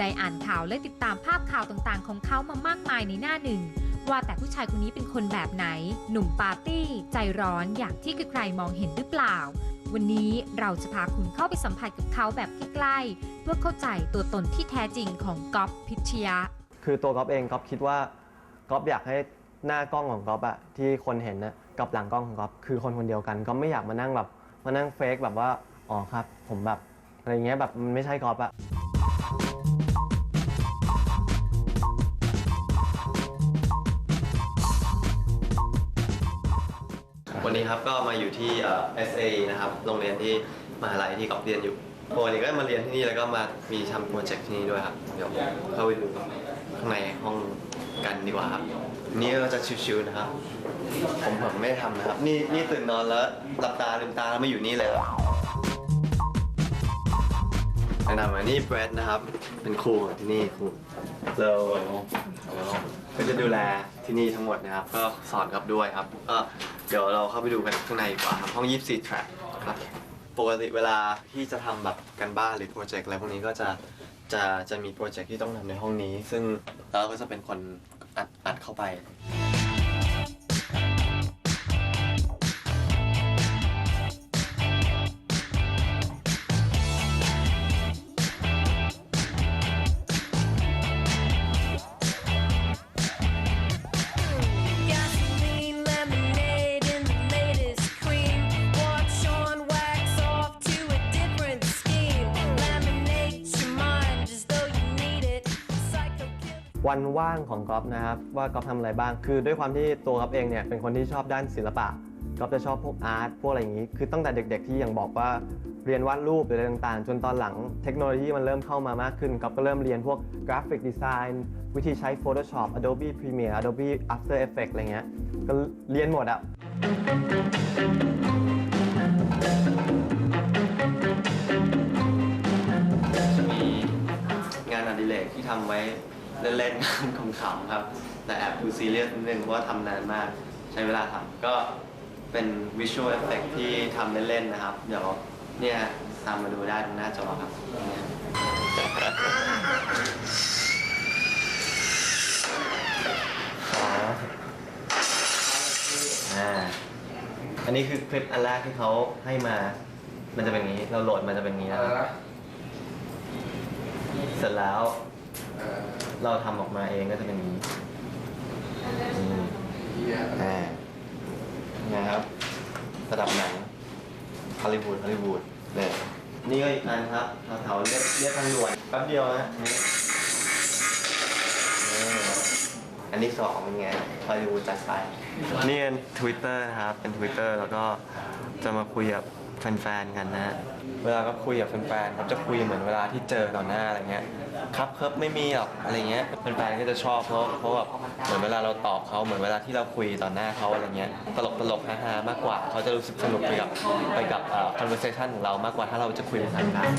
ได้อ่านข่าวและติดตามภาพข่าวต่างๆ ของเขามามากมายในหน้าหนึ่ง ว่าแต่ผู้ชายคนนี้เป็นคนแบบไหน หนุ่มปาร์ตี้ ใจร้อนอย่างที่ใครๆมองเห็นหรือเปล่า วันนี้เราจะพาคุณเข้าไปสัมผัสกับเขาแบบใกล้ๆเพื่อเข้าใจตัวตนที่แท้จริงของก๊อฟพิชยะ คือตัวก๊อฟเองก๊อฟคิดว่าก๊อฟอยากให้หน้ากล้องของก๊อฟอะที่คนเห็นนะกับหลังกล้องของก๊อฟคือคนคนเดียวกันก๊อฟไม่อยากมานั่งแบบมานั่งเฟกแบบว่าอ๋อครับ ผมแบบอะไรเงี้ยแบบมันไม่ใช่ก๊อฟอะ วันนี้ครับก็มาอยู่ที่ SA นะครับโรงเรียนที่มหาลัยที่กอฟเรียนอยู่ปกติก็มาเรียนที่นี่แล้วก็มามีทำโปรเจกต์ที่นี่ด้วยครับเดี๋ยวเข้าไปดูข้างในห้องกันดีกว่าครับนี่ก็จะชิวๆนะครับ ผมผมไม่ได้ทำนะครับ นี่นี่ตื่นนอนแล้วหลับตาลืมตาแล้วมาอยู่นี่เลยแนะนำว่านี่แบรดนะครับ เป็นครูของที่นี่ครูเราก็จะดูแล ที่นี่ทั้งหมดนะครับ ก็สอนครับด้วยครับ ก็เดี๋ยวเราเข้าไปดูกันข้างในดีกว่าครับห้อง 24 track ครับ ปกติเวลาที่จะทำแบบกันบ้านหรือโปรเจกต์อะไรพวกนี้ก็จะจะจะมีโปรเจกต์ที่ต้องทำในห้องนี้ ซึ่งเราก็จะเป็นคนอัดอัดเข้าไป วันว่างของก๊อฟนะครับว่าก๊อฟทำอะไรบ้าง คือด้วยความที่ตัวก๊อฟเองเนี่ยเป็นคนที่ชอบด้านศิลปะก๊อฟจะชอบพวกอาร์ตพวกอะไรอย่างนี้ คือตั้งแต่เด็ก ๆ ที่ยังบอกว่าเรียนวาดรูปหรืออะไรต่างๆ จนตอนหลังเทคโนโลยีมันเริ่มเข้ามามากขึ้นก๊อฟก็เริ่มเรียนพวกกราฟิกดีไซน์วิธีใช้ Photoshop Adobe Premiere Adobe After Effects อะไรเงี้ยก็เรียนหมดอะจะมีงานอดิเรกที่ทำไว้ เล่นๆขำๆครับ แต่แอบดูซีเรียสนิดนึงเพราะว่าทำนานมากใช้เวลาทำก็เป็นวิชวลเอฟเฟกที่ทำเล่นๆนะครับ เดี๋ยวเนี่ยตามมาดูได้ตรงหน้าจอครับเนี่ยอ๋ออ่าอันนี้คือคลิปอันแรกที่เขาให้มา มันจะเป็นอย่างนี้ เราโหลดมันจะเป็นอย่างนี้นะครับ เสร็จแล้ว เราทำออกมาเองก็จะเป็นอย่างนี้นี่อ่านะครับระดับหนังฮอลลีวูดฮอลลีวูดเนี่ยนี่ก็อีกอันครับแถวๆเรียบเรียบทางด่วนแป๊บเดียวนะนี่นี่อันที่สองเป็นไงฮอลลีวูดจัดไปนี่เป็น Twitter นะครับเป็น Twitter แล้วก็จะมาคุยกับแฟนๆกันนะฮะเวลาก็คุยกับแฟนๆครับจะคุยเหมือนเวลาที่เจอต่อหน้าอะไรเงี้ย ครับครับไม่มีหรอกอะไรเงี้ยแฟนๆก็จะชอบเพราะเพราะแบบเหมือนเวลาเราตอบเขาเหมือนเวลาที่เราคุยต่อหน้าเขาอะไรเงี้ยตลกตลกฮาๆมากกว่าเขาจะรู้สึกสนุกไปกับไปกับเอ่อ conversation ของเรามากกว่าถ้าเราจะคุยภาษาอังกฤษ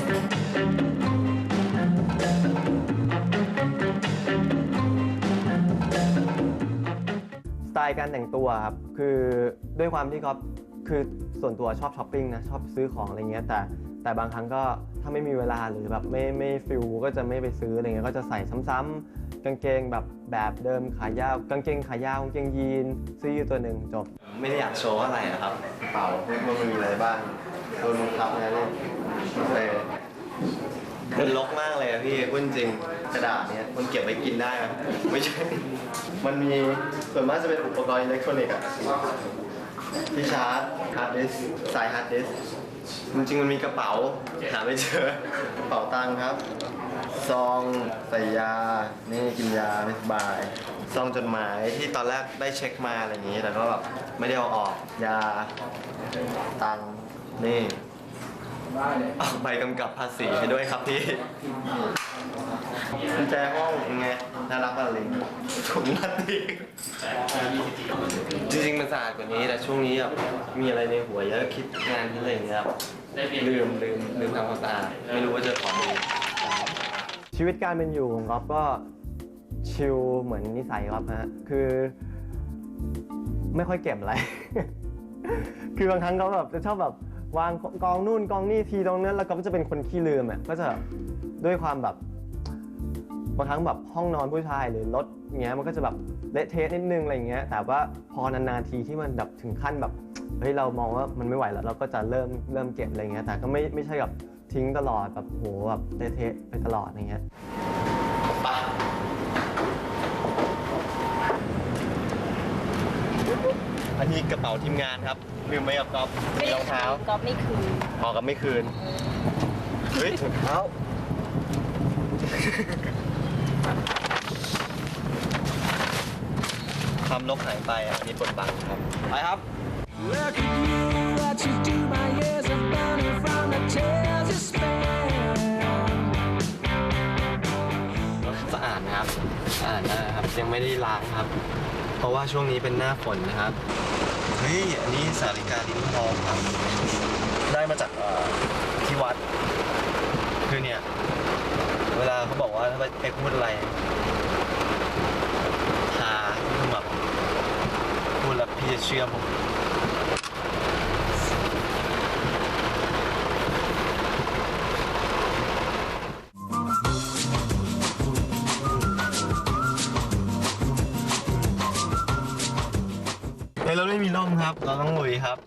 สไตล์การแต่งตัวครับคือด้วยความที่ก๊อฟคือส่วนตัวชอบช้อปปิ้งนะชอบซื้อของอะไรเงี้ยแต่ แต่บางครั้งก็ถ้าไม่มีเวลาหรือแบบไม่ไม่ฟิลก็จะไม่ไปซื้ออะไรเงี้ยก็จะใส่ซ้ำๆกางเกงแบบแบบเดิมขายาวกางเกงขายาวกางเกงยีนซื้ออยู่ตัวหนึ่งจบ ไม่ได้อยากโชว์อะไรนะครับกระเป๋าว่ามันมีอะไรบ้างโดนบังคับนะเนี่ยเลยมันลกมากเลยอะพี่พูดจริงกระดาษเนี้ยมันเก็บไว้กินได้ไหมไม่ใช่ มันมีส่วนมากจะเป็นอุปกรณ์อิเล็กทรอนิกส์อะ ที่ชาร์จฮาร์ดดิสสายฮาร์ดดิสจริงๆมันมีกระเป๋า หาไม่เจอกระเป๋าตังค์ครับ ซองใส่ยา นี่กินยาไม่สบาย ซองจดหมายที่ตอนแรกได้เช็คมาอะไรอย่างนี้ แต่ก็แบบไม่ได้เอาออก ยา ตังค์นี่เอาใบกำกับภาษีให้ด้วยครับพี่กุญแจห้องยังไงน่ารักอะลิงถุงพลาสติก สะอาดกว่านี้แต่ช่วงนี้แบบมีอะไรในหัวเยอะคิดงานที่อะไรอย่างเงี้ยครับลืมลืมลืมทำความสะอาดไม่รู้ว่าจะถอนดีชีวิตการเป็นอยู่ของก๊อฟก็ชิลเหมือนนิสัยก๊อฟฮะคือ ไม่ค่อยเก็บอะไร คือบางครั้งเขาแบบจะชอบแบบวางกองนู่นกองนี่ทีตรงนั้นแล้วก็จะเป็นคนขี้ลืมอะก็จะด้วยความแบบางครั้งแบบห้องนอนผู้ชายหรือรถเงี้ยมันก็จะแบบเละเทะนิดนึงอะไรเงี้ยแต่ว่าพอนานๆทีที่มันแบบถึงขั้นแบบเฮ้ยเรามองว่ามันไม่ไหวแล้วเราก็จะเริ่มเริ่มเก็บอะไรเงี้ยแต่ก็ไม่ไม่ใช่แบบทิ้งตลอดแบบโหแบบเละเทะไปตลอดอย่างเงี้ยไปอันนี้กระเป๋าทีมงานครับลืมไว้กับก๊อฟมีรองเท้าก็ไม่คืนพอกับไม่คืนเฮ้ยถุงเท้า ความลกหายไปอะอันนี่ปวดบังครับ ไปครับ Look at you, what you do, my ears are burning from the tears you spill. สะอาดนะครับ สะอาดนะครับ ยังไม่ได้ล้างครับ เพราะว่าช่วงนี้เป็นหน้าฝนนะครับ เฮ้ย อันนี้สาริกาลิ้นทองครับ ชียร์ผมใรถไม่มีร่มครับ เราต้องลุยครับ